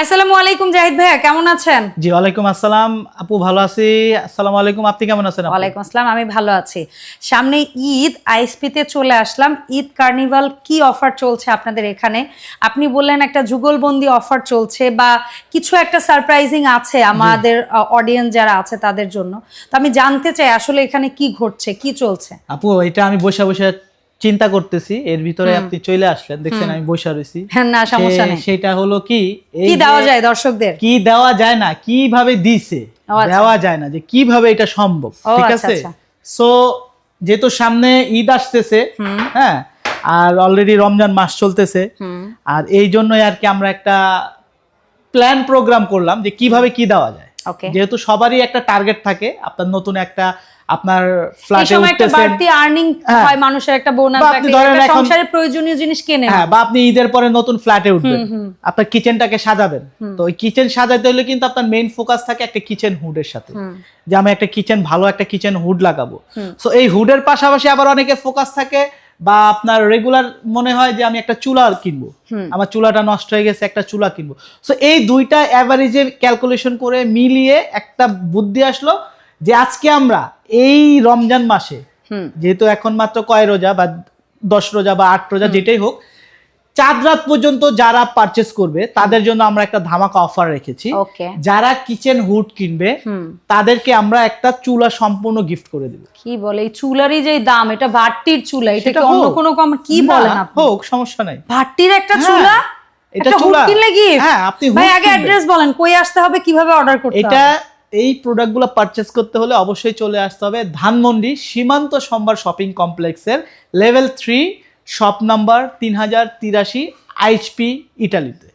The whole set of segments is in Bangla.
আসসালামু আলাইকুম জাহিদ ভাইয়া কেমন আছেন? জি ওয়ালাইকুম আসসালাম। আপু ভালো আছি? আসসালামু আলাইকুম। আপনি কেমন আছেন ওয়ালাইকুম আসসালাম আমি ভালো আছি। সামনে ঈদ আইএসপিতে চলে আসলাম। ঈদ কার্নিভাল কি অফার চলছে আপনাদের এখানে? আপনি বললেন একটা যুগলবন্দি অফার চলছে বা কিছু একটা সারপ্রাইজিং আছে আমাদের অডিয়েন্স যারা আছে তাদের জন্য। তো আমি জানতে চাই আসলে এখানে কি ঘটছে কি চলছে? আপু এটা আমি বসে বসে চিন্তা করতেছি এর ভিতরে আপনি চলে আসলেন দেখছেন আমি বসে রয়েছি। হ্যাঁ না সমস্যা নেই। সেটা হলো কি কি দেওয়া যায় দর্শকদের? কি দেওয়া যায় না কীভাবে দিছে আচ্ছা। দেওয়া যায় না যে কীভাবে এটা সম্ভব ঠিক আচ্ছা, আছে? আচ্ছা। সো যেহেতু সামনে ঈদ আসতেছে হ্যাঁ আর অলরেডি রমজান মাস চলতেছে আর এই জন্যই আর কি আমরা একটা প্ল্যান প্রোগ্রাম করলাম যে কীভাবে কি দেওয়া যায়। যেহেতু সবারই একটা টার্গেট থাকে আপনার নতুন একটা আপনার ফ্ল্যাটে একটা বাড়তি আর্নিং হ্যাঁ। মানুষের একটা বোনাস সংসারের প্রয়োজনীয় জিনিস কেনে হ্যাঁ বা আপনি ঈদের পরে নতুন ফ্ল্যাটে উঠবেন। আপনার কিচেনটাকে সাজাবেন। তো ওই কিচেন সাজাতে হলে কিন্তু আপনার মেইন ফোকাস থাকে একটা কিচেন হুডের সাথে। যে আমি একটা কিচেন ভালো একটা কিচেন হুড লাগাবো। সো এই হুডের পাশাপাশি আবার অনেকে ফোকাস থাকে বা আপনার রেগুলার মনে হয় যে আমি একটা চুলা কিনবো। আমার চুলাটা নষ্ট হয়ে গেছে একটা চুলা কিনবো। সো এই দুইটা অ্যাভারেজে ক্যালকুলেশন করে মিলিয়ে একটা বুদ্ধি আসলো যে আজকে আমরা এই রমজান মাসে যেহেতু এখন মাত্র কয় রোজা বা দশ রোজা বা আট রোজা যেটাই হোক চাঁদ রাত পর্যন্ত যারা পারচেস করবে তাদের জন্য আমরা একটা ধামাকা অফার রেখেছি। যারা কিচেন হুড কিনবে তাদেরকে আমরা একটা চুলা সম্পূর্ণ গিফট করে দেবো। কি বলে? এই চুলারই যে দাম এটা ভাট্টির চুলা এটা কি অন্য কোনো কম কি না, বলেন আপনি? হোক সমস্যা নাই। ভাট্টির একটা হ্যাঁ, চুলা? এটা চুলা। কিনলে কি হ্যাঁ, আপনি ভাই আগে অ্যাড্রেস বলেন কই আসতে হবে কীভাবে অর্ডার করতে এটা হবে? এই প্রোডাক্টগুলো পারচেস করতে হলে অবশ্যই চলে আসতে হবে ধানমন্ডি সীমান্ত সম্ভার শপিং কমপ্লেক্সের লেভেল থ্রি শপ নাম্বার তিন হাজার তিরাশি আইচপি ইটালিতে।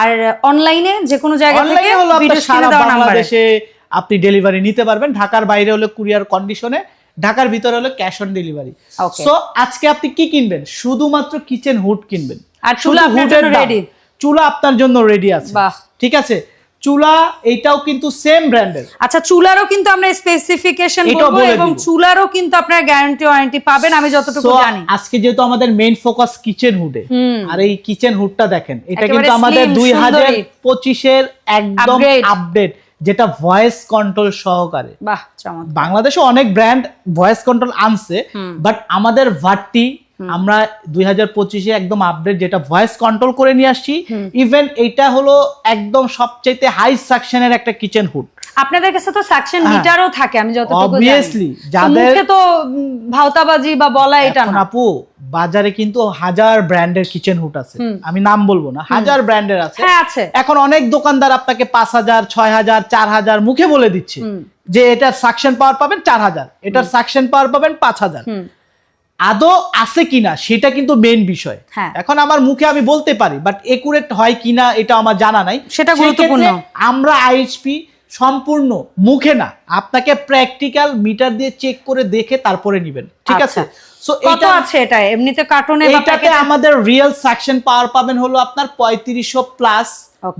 আর অনলাইনে যে কোনো জায়গা থেকে ভিডিও সারা স্ক্রিনে দেওয়া নাম্বারে। বাংলাদেশে আপনি ডেলিভারি নিতে পারবেন। ঢাকার বাইরে হলে কুরিয়ার কন্ডিশনে ঢাকার ভিতরে হলে ক্যাশ অন ডেলিভারি। সো আজকে আপনি কি কিনবেন? শুধুমাত্র কিচেন হুড কিনবেন। আর চুলা হুডের রেডি চুলা আপনার জন্য রেডি আছে। ঠিক আছে? চুলা এইটাও কিন্তু সেম ব্র্যান্ডের আচ্ছা চুলারও কিন্তু আমরা স্পেসিফিকেশন বলব এবং চুলারও কিন্তু আপনার গ্যারান্টি ওয়ারেন্টি পাবেন আমি যতটুকু জানি। আজকে যেহেতু আমাদের মেইন ফোকাস কিচেন হুডে আর এই কিচেন হুডটা দেখেন এটা কিন্তু আমাদের slim, দুই হাজার পঁচিশের একদম আপডেট যেটা ভয়েস কন্ট্রোল সহকারে। বাহ চমৎকার। বাংলাদেশে অনেক ব্র্যান্ড ভয়েস কন্ট্রোল আনছে বাট আমাদের ভাট্টি আমরা দুই হাজার পঁচিশে একদম আপডেট যেটা ভয়েস কন্ট্রোল করে নিয়ে আসছি ইভেন এটা হলো একদম সবচাইতে হাই সাকশনের একটা কিচেন হুড আপনাদের কাছে তো সাকশন হ্যাঁ। মিটারও থাকে আমি যতটুকু So, যাদের- তো ভাওতাবাজি বা বলা এটা না। আপু বাজারে কিন্তু হাজার ব্র্যান্ডের কিচেন হুড আছে। আমি নাম বলব না হাজার ব্র্যান্ডের আছে। হ্যাঁ আছে। এখন অনেক দোকানদার আপনাকে পাঁচ হাজার ছয় হাজার চার হাজার মুখে বলে দিচ্ছে যে এটার সাকশন পাওয়ার পাবেন চার হাজার এটার সাকশন পাওয়ার পাবেন পাঁচ হাজার। আদৌ আছে কিনা সেটা কিন্তু মেইন বিষয় হ্যাঁ। এখন আমার মুখে আমি বলতে পারি বাট একুরেট হয় কিনা এটা আমার জানা নাই সেটা গুরুত্বপূর্ণ। আমরা আইএইচপি সম্পূর্ণ মুখে না আপনাকে প্র্যাকটিক্যাল মিটার দিয়ে চেক করে দেখে তারপরে নিবেন ঠিক আচ্ছা। আছে সো কত এটা আছে এটা এমনিতে কার্টুনে প্যাকেটে আমাদের রিয়েল সাকশন পাওয়ার পাবেন হলো আপনার পঁয়ত্রিশশো প্লাস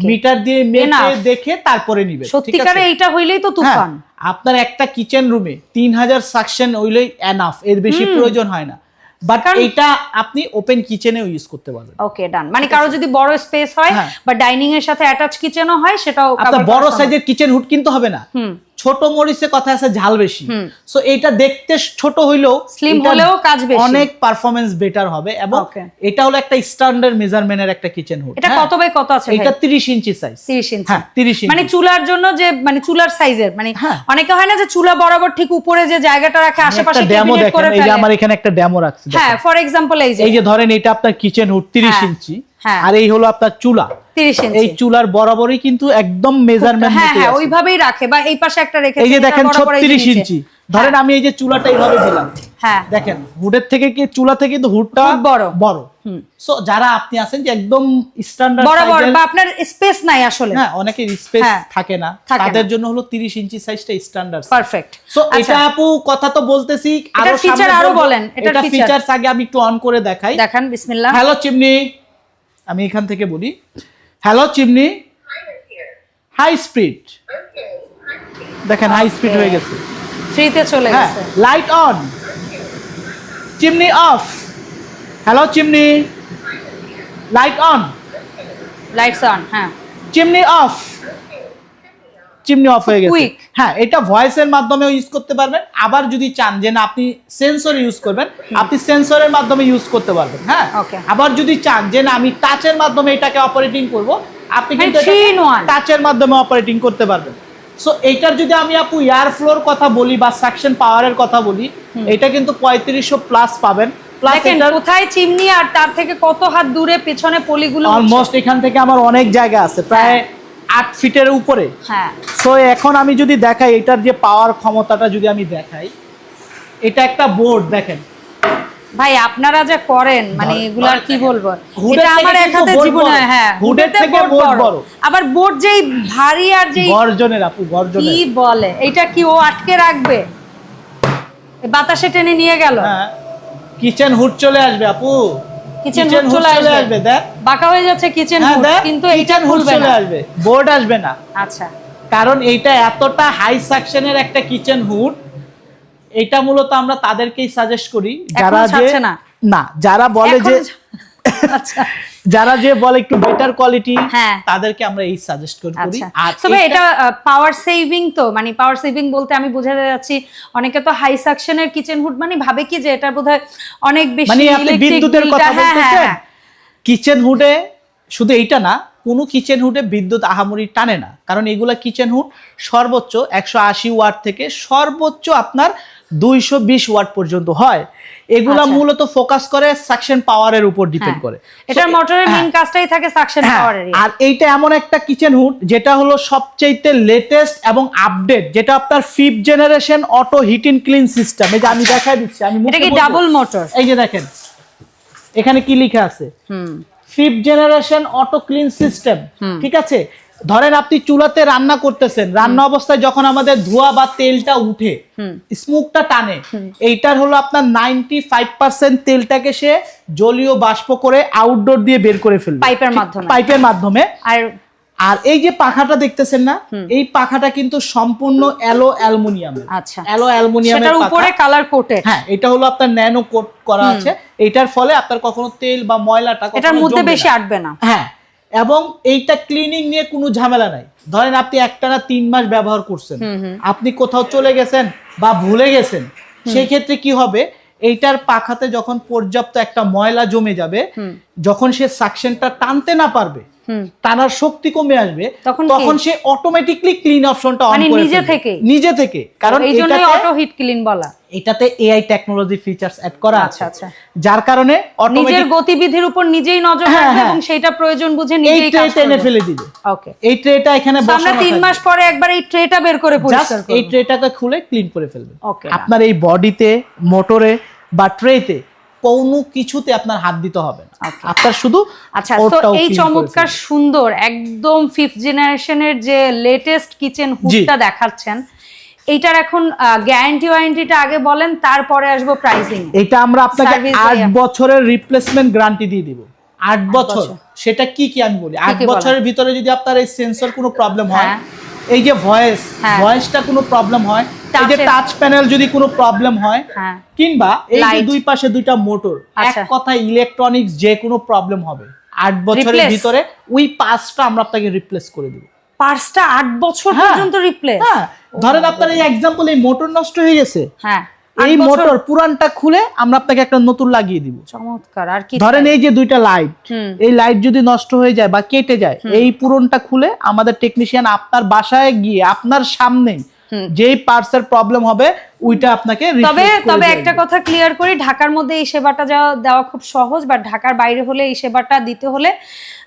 মিটার দিয়ে মেপে. দেখে তারপরে নিবেন সত্যিকারে? এইটা হইলেই তো হ্যাঁ, তুফান আপনার একটা কিচেন রুমে তিন হাজার সাকশন ওইলেই এনাফ এর বেশি প্রয়োজন হয় না। বাট এটা আপনি ওপেন কিচেনেও ইউজ করতে পারবেন। ওকে ডান মানে কারও যদি বড় স্পেস হয় হ্যাঁ। বা ডাইনিং এর সাথে অ্যাটাচ কিচেনও হয় সেটাও আপনার বড় সাইজের কিচেন হুড কিনতে হবে না। ছোট মরিচে কথা আছে ঝাল বেশি। সো এটা দেখতে ছোট হইলেও স্লিম হলেও কাজ বেশি। অনেক পারফরমেন্স বেটার হবে এবং এটা হলো একটা স্ট্যান্ডার্ড মেজারমেন্টের একটা কিচেন হুড এটা কত বাই কত আছে এটা 30 ইঞ্চি সাইজ 30 ইঞ্চি। হ্যাঁ 30 ইঞ্চি। মানে চুলার জন্য যে মানে চুলার সাইজের মানে হ্যাঁ। অনেকে হয় না যে চুলা বরাবর ঠিক উপরে যে জায়গাটা রাখে আশেপাশে একটা ডেমো দেখেন এই যে আমার এখানে একটা ডেমো রাখছি হ্যাঁ ফর এক্সাম্পল এই যে। এই যে ধরেন এটা আপনার কিচেন হুড 30 হ্যাঁ, ইঞ্চি। হ্যাঁ। আর এই হলো আপনার চুলা। এই চুলার বরাবরই কিন্তু একদম মেজারমেন্ট হ্যাঁ হ্যাঁ ওইভাবেই রাখে বা এই পাশে একটা রেখে এই যে দেখেন 36 ইঞ্চি। ধরেন আমি এই যে চুলাটা এইভাবে দিলাম। হ্যাঁ। দেখেন হুডের থেকে কি চুলা থেকে কিন্তু হুডটা হুড বড়। বড়। সো যারা আপনি আছেন যে একদম স্ট্যান্ডার্ড বরাবর বা আপনার স্পেস নাই আসলে। হ্যাঁ অনেকের স্পেস হ্যাঁ, থাকে না। তাদের জন্য হলো 30 ইঞ্চি সাইজটা স্ট্যান্ডার্ড পারফেক্ট সো এটা আপু কথা তো বলতেছি। সামনে feature আরও বলেন, এটা। ফিচারস আগে আমি একটু অন করে দেখাই। দেখেন বিসমিল্লাহ। Hello chimney. আমি এখান থেকে বলি। হ্যালো চিমনি হাই স্পিড দেখেন হাই স্পিড হয়ে গেছে। চলে গেছে। Light on chimney off hello chimney light on lights on হ্যাঁ। চিমনি অফ চিমনি অফ হয়ে গেছে। হ্যাঁ এটা ভয়েসের মাধ্যমেও ইউজ করতে পারবেন। আবার যদি চান যে না আপনি সেন্সর ইউজ করবেন আপনি সেন্সরের মাধ্যমে ইউজ করতে পারবেন হ্যাঁ? আবার যদি চান যে না আমি টাচের মাধ্যমে এটাকে অপারেটিং করব আপনি মানে কিন্তু টাচের মাধ্যমে অপারেটিং করতে পারবেন। সো এইটার যদি আমি আপু এয়ার ফ্লোর কথা বলি বা সাকশন পাওয়ারের কথা বলি এটা কিন্তু পঁয়ত্রিশশো প্লাস পাবেন। এটার কোথায় চিমনি আর তার থেকে কত হাত দূরে পেছনে পলিগুলো। অলমোস্ট এখান থেকে আমার অনেক জায়গা আছে। প্রায় আট ফিটের উপরে? হ্যাঁ। সো এখন আমি যদি দেখাই এটার যে পাওয়ার ক্ষমতাটা যদি আমি দেখাই এটা একটা বোর্ড দেখেন। ভাই আপনারা যা করেন মানে এগুলো আর কি বলব? এটা আমার এক হাতে জীবনে হ্যাঁ হুডের থেকে বোর্ড বড়। আবার বোর্ড যেই ভারী আর যেই গর্জনের আপু গর্জনের। কি বলে? এটা কি ও আটকে রাখবে? বাতাসে টেনে নিয়ে গেল। হ্যাঁ। কিচেন হুড চলে আসবে আপু। কিচেন হুড চলে আসবে। বাঁকা হয়ে যাচ্ছে কিচেন হ্যাঁ হুড কিন্তু এইটা খুলবে চলে না। আসবে বোর্ড আসবে না। আচ্ছা। কারণ এইটা এতটা হাই সাকশনের একটা কিচেন হুড এটা মূলত আমরা তাদেরকেই সাজেস্ট করি। যারা যে না? যারা বলে যে যারা যে বলে একটু বেটার কোয়ালিটি হ্যাঁ। তাদেরকে আমরা এই সাজেস্ট করি। আচ্ছা। আর তবে এটা- পাওয়ার সেভিং তো মানে পাওয়ার সেভিং বলতে আমি বোঝাতে যাচ্ছি অনেকে তো হাই সাকশনের কিচেন হুড মানে ভাবে কি যে এটা বোধহয় অনেক বেশি মানে আপনি বিদ্যুতের কথা হ্যাঁ, হ্যাঁ, বলতেছেন। কিচেন হুডে শুধু এইটা না কোনো কিচেন হুডে বিদ্যুৎ আহামরি টানে না। কারণ এগুলা কিচেন হুড সর্বোচ্চ একশো আশি ওয়াট থেকে সর্বোচ্চ আপনার দুইশো বিশ ওয়াট পর্যন্ত হয়। এগুলা আচ্ছা। মূলত ফোকাস করে সাকশন পাওয়ারের উপর ডিপেন্ড হ্যাঁ। করে। এটার মোটরের হ্যাঁ। মেইন কাজটাই থাকে সাকশন হ্যাঁ, পাওয়ারের আর এইটা এমন একটা কিচেন হুড যেটা হলো সবচেয়ে লেটেস্ট এবং আপডেট যেটা আপনার fifth generation auto heat in clean system এই যে আমি দেখাই দিচ্ছি আমি আচ্ছা। এটা কি ডাবল মোটর এই যে দেখেন এখানে কি লেখা আছে? হুম। Fifth generation auto clean system ঠিক আছে? ধরেন আপনি চুলাতে রান্না করতেছেন রান্না অবস্থায় যখন আমাদের ধোয়া বা তেলটা উঠে স্মোকটা টানে এইটার হলো আপনার নাইনটি ফাইভ পার্সেন্ট তেলটাকে সে জলীয় বাষ্প করে আউটডোর দিয়ে বের করে ফেলবে। পাইপের মাধ্যমে। পাইপের মাধ্যমে। আর আর এই যে পাখাটা দেখতেছেন না এই পাখাটা কিন্তু সম্পূর্ণ অ্যালো অ্যালুমিনিয়ামের। আচ্ছা। অ্যালো অ্যালুমিনিয়ামের পাখা। উপরে কালার কোটেড হ্যাঁ এটা হলো আপনার ন্যানো কোট করা আছে। এটার ফলে আপনার কখনো তেল বা ময়লাটা এটার মধ্যে বেশি। আটবে না। হ্যাঁ এবং এইটা ক্লিনিং নিয়ে কোনো ঝামেলা নাই। ধরেন আপনি একটা না তিন মাস ব্যবহার করছেন। আপনি কোথাও চলে গেছেন বা ভুলে গেছেন সেই ক্ষেত্রে কি হবে? এইটার পাখাতে যখন পর্যাপ্ত একটা ময়লা জমে যাবে যখন সে সাকশনটা টানতে না পারবে টানার শক্তি কমে আসবে তখন? সে অটোমেটিকলি ক্লিন অপশনটা অন করে নিজে। থেকেই? নিজে থেকে কারণ এই জন্যই অটো হিট ক্লিন বলা এটাতে এআই টেকনোলজি ফিচার্স অ্যাড করা আচ্ছা, আছে আচ্ছা। যার কারণে নিজের গতিবিধির উপর নিজেই নজর হ্যাঁ, রাখবে হ্যাঁ। এবং সেইটা প্রয়োজন বুঝে এই নিজেই কাজ টেনে করবে ফেলে দিবে ওকে এই ট্রেটা এখানে তো আমরা বসানো তিন মাস পরে একবার এই ট্রেটা বের করে পরিষ্কার এই করব ট্রেটাকে খুলে ক্লিন করে ফেলবে. আপনার এই বডিতে মোটরে বা ট্রেতে কোনো কিছুতে আপনার হাত দিতে হবে না। আপনার শুধু আচ্ছা তো এই চমৎকার সুন্দর একদম ফিফথ জেনারেশনের যে লেটেস্ট কিচেন হুডটা দেখাচ্ছেন এইটার এখন গ্যারান্টি ওয়ারেন্টিটা আগে বলেন তারপরে আসব প্রাইসিং এটা আমরা আপনাকে Service আট বছরের রিপ্লেসমেন্ট গ্যারান্টি দিয়ে দিব। আট বছর। সেটা কি কি আমি বলি? আট বছরের ভিতরে যদি আপনার এই সেন্সর কোনো প্রবলেম হয় হ্যাঁ। এই যে ভয়েস হ্যাঁ। ভয়েসটা কোনো প্রবলেম হয় এই যে টাচ প্যানেল যদি কোনো প্রবলেম হয় হ্যাঁ। কিংবা এই যে দুই পাশে দুইটা মোটর এক আচ্ছা। কথা ইলেকট্রনিক্স যে কোনো প্রবলেম হবে আট বছরের ভিতরে ওই পাঁচটা আমরা আপনাকে রিপ্লেস করে দিব। পার্সটা আট বছর হ্যাঁ। পর্যন্ত রিপ্লেস হ্যাঁ। ধরেন আপনার এই এক্সাম্পল এই মোটর নষ্ট হয়ে গেছে। হ্যাঁ। এই মোটর পুরানটা খুলে আমরা আপনাকে একটা নতুন লাগিয়ে দিব। চমৎকার আর কি ধরেন এই যে দুইটা লাইট এই লাইট যদি নষ্ট হয়ে যায় বা কেটে যায় এই পুরনটা খুলে আমাদের টেকনিশিয়ান আপনার বাসায় গিয়ে আপনার সামনে যেই পার্টসের প্রবলেম হবে ওইটা আপনাকে তবে তবে একটা কথা ক্লিয়ার করি ঢাকার মধ্যে এই সেবাটা দেওয়া খুব সহজ বা ঢাকার বাইরে হলে এই সেবাটা দিতে হলে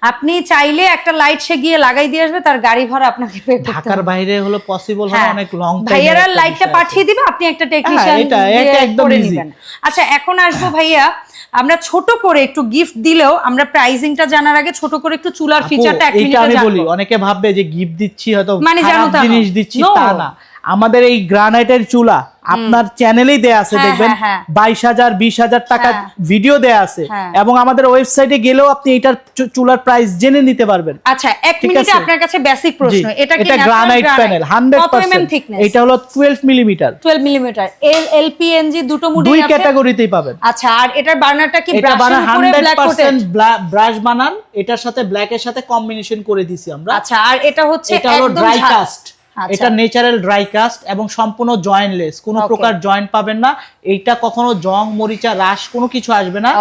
আপনি চাইলে একটা লাইট সে গিয়ে লাগাই দিয়ে আসবে তার গাড়ি ভাড়া আপনাকে ঢাকার বাইরে হলো পসিবল হ্যাঁ। অনেক লং ভাইয়ারা লাইটটা পাঠিয়ে দিবে আপনি একটা টেকনিশিয়ান এটা- এটা একদম। নেবেন। আচ্ছা এখন আসব ভাইয়া আমরা ছোট করে একটু গিফট দিলেও আমরা প্রাইজিংটা জানার আগে ছোট করে একটু চুলার ফিচারটা এক মিনিটে বলি জানব। অনেকে ভাববে যে গিফট দিচ্ছি হয়তো মানে জিনিস দিচ্ছি তা না। আমাদের এই গ্রানাইটের চুলা আপনার চ্যানেলেই দেয়া আছে হ্যাঁ, দেখবেন? হ্যাঁ, হ্যাঁ। বাইশ হাজার বিশ হাজার টাকা। ভিডিও দেয়া আছে। এবং আমাদের ওয়েবসাইটে গেলেও আপনি এটার চুলার প্রাইস জেনে নিতে পারবেন। আচ্ছা এক মিনিটে। আপনার কাছে বেসিক প্রশ্ন। এটা কি গ্রানাইট প্যানেল হান্ড্রেড কত mm পার্সেন্ট thickness? এটা হলো twelve millimetre 12 millimetre L LPNG দুটো মুডে দুই ক্যাটাগরিতেই পাবেন। আচ্ছা আর এটার বার্নারটা কি ব্রাশের উপরে ব্ল্যাক কোটেড ব্রাশ বানান। এটার সাথে ব্ল্যাক এর সাথে কম্বিনেশন করে দিছি আমরা। আচ্ছা আর এটা হচ্ছে এটা হলো ড্রাই কাস্ট। এটা ন্যাচারাল ড্রাই কাস্ট এবং সম্পূর্ণ জয়েন্টলেস কোনো প্রকার জয়েন্ট পাবেন না। এইটা কখনো জং মরিচা রাশ কোনো কিছু আসবে না।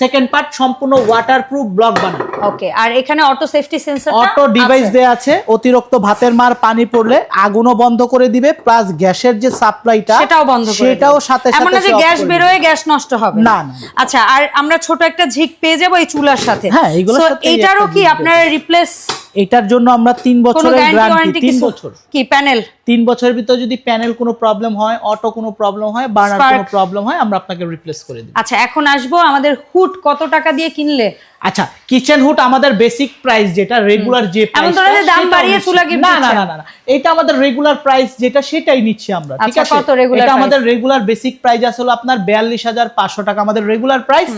সেকেন্ড পার্ট সম্পূর্ণ ওয়াটারপ্রুফ ব্লক বানান। ওকে আর এখানে auto safety sensor auto device দেয়া আছে। অতিরিক্ত ভাতের মার পানি পড়লে আগুনও বন্ধ করে দিবে। প্লাস গ্যাসের যে সাপ্লাইটা সেটাও বন্ধ করে সেটাও দিবে। সাথে এমন না যে গ্যাস করে বেরোয় গ্যাস নষ্ট হবে। না। আচ্ছা আর আমরা ছোট একটা ঝিক পেয়ে যাব এই চুলার সাথে। হ্যাঁ, সাথেই এইটারও কি আপনারা রিপ্লেস। এটার জন্য আমরা তিন বছরের গ্যারান্টি তিন বছর। কি প্যানেল তিন বছরের ভিতর যদি প্যানেল কোনো প্রবলেম হয় অটো কোনো প্রবলেম হয় বার্নার কোনো প্রবলেম হয় আমরা আপনাকে রিপ্লেস করে দিই আচ্ছা এখন আসব আমাদের হুড কত টাকা দিয়ে কিনলে? আচ্ছা কিচেন হুড আমাদের বেসিক প্রাইস যেটা রেগুলার যে দাম বাড়িয়ে gift না না না না এটা আমাদের রেগুলার প্রাইস যেটা সেটাই নিচ্ছি আমরা ঠিক আচ্ছা, আছে? এটা আমাদের রেগুলার বেসিক প্রাইস আসলে আপনার বিয়াল্লিশ হাজার পাঁচশো টাকা আমাদের রেগুলার প্রাইস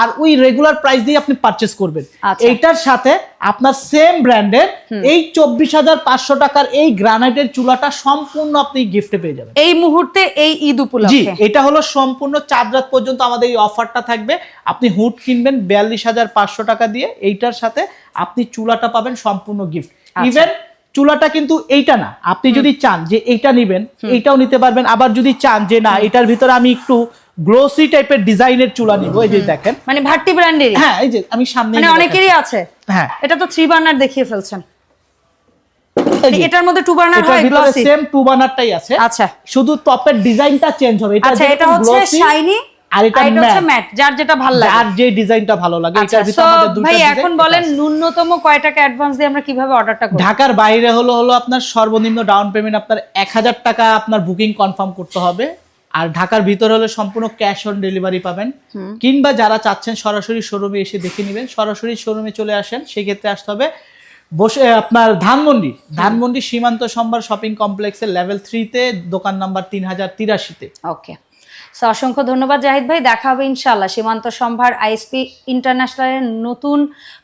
আর ওই রেগুলার প্রাইস দিয়ে আপনি পারচেস করবেন। আচ্ছা। এইটার সাথে আপনার সেম ব্র্যান্ডের এই চব্বিশ হাজার পাঁচশো টাকার এই গ্রানাইটের চুলাটা সম্পূর্ণ আপনি গিফটে পেয়ে যাবেন। এই মুহূর্তে এই ঈদ জি উপলক্ষে এটা হলো সম্পূর্ণ চার রাত পর্যন্ত আমাদের এই অফারটা থাকবে। আপনি হুড কিনবেন বিয়াল্লিশ হাজার পাঁচশো টাকা দিয়ে। এইটার সাথে আপনি চুলাটা পাবেন সম্পূর্ণ গিফট আচ্ছা। ইভেন চুলাটা কিন্তু এইটা না। আপনি যদি চান যে এইটা নিবেন এইটাও নিতে পারবেন। আবার যদি চান যে না এটার ভিতরে আমি একটু গ্লোসি টাইপের ডিজাইনের চুলা নিব এই যে দেখেন। মানে ভাট্টি ব্র্যান্ডের হ্যাঁ এই যে আমি সামনে মানে অনেকেরই আছে। হ্যাঁ। এটা তো থ্রি বার্নার দেখিয়ে ফেলছেন। এটার মধ্যে টু বার্নার হয় গ্লসি সেম টু বানারটাই আছে। আচ্ছা। শুধু টপের ডিজাইনটা চেঞ্জ হবে। আচ্ছা এটা হচ্ছে শাইনি আর এটা হচ্ছে ম্যাট যার যেটা ভালো লাগে। আর যে ডিজাইনটা ভালো লাগে আচ্ছা এটার ভিতরে আমাদের দুটো ভাই এখন বলেন ন্যূনতম কয় টাকা অ্যাডভান্স দিয়ে আমরা কীভাবে অর্ডারটা করব? ঢাকার বাইরে হলো হলো আপনার সর্বনিম্ন ডাউন পেমেন্ট আপনার এক হাজার টাকা আপনার বুকিং কনফার্ম করতে হবে। আর ঢাকার ভিতর হলে সম্পূর্ণ ক্যাশ অন ডেলিভারি পাবেন। কিংবা যারা চাচ্ছেন সরাসরি শোরুমে এসে দেখে নেবেন সরাসরি শোরুমে চলে আসেন সেক্ষেত্রে আসতে হবে বসে আপনার ধানমন্ডি। ধানমন্ডি সীমান্ত সম্ভার শপিং কমপ্লেক্সের লেভেল থ্রিতে দোকান নাম্বার তিন হাজার তিরাশিতে ওকে সো অসংখ্য ধন্যবাদ জাহিদ ভাই। দেখা হবে ইনশাল্লাহ সীমান্ত সম্ভার আইএসপি ইন্টারন্যাশনালের নতুন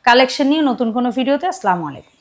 কালেকশন নিয়ে নতুন কোনো ভিডিওতে আসসালামু আলাইকুম।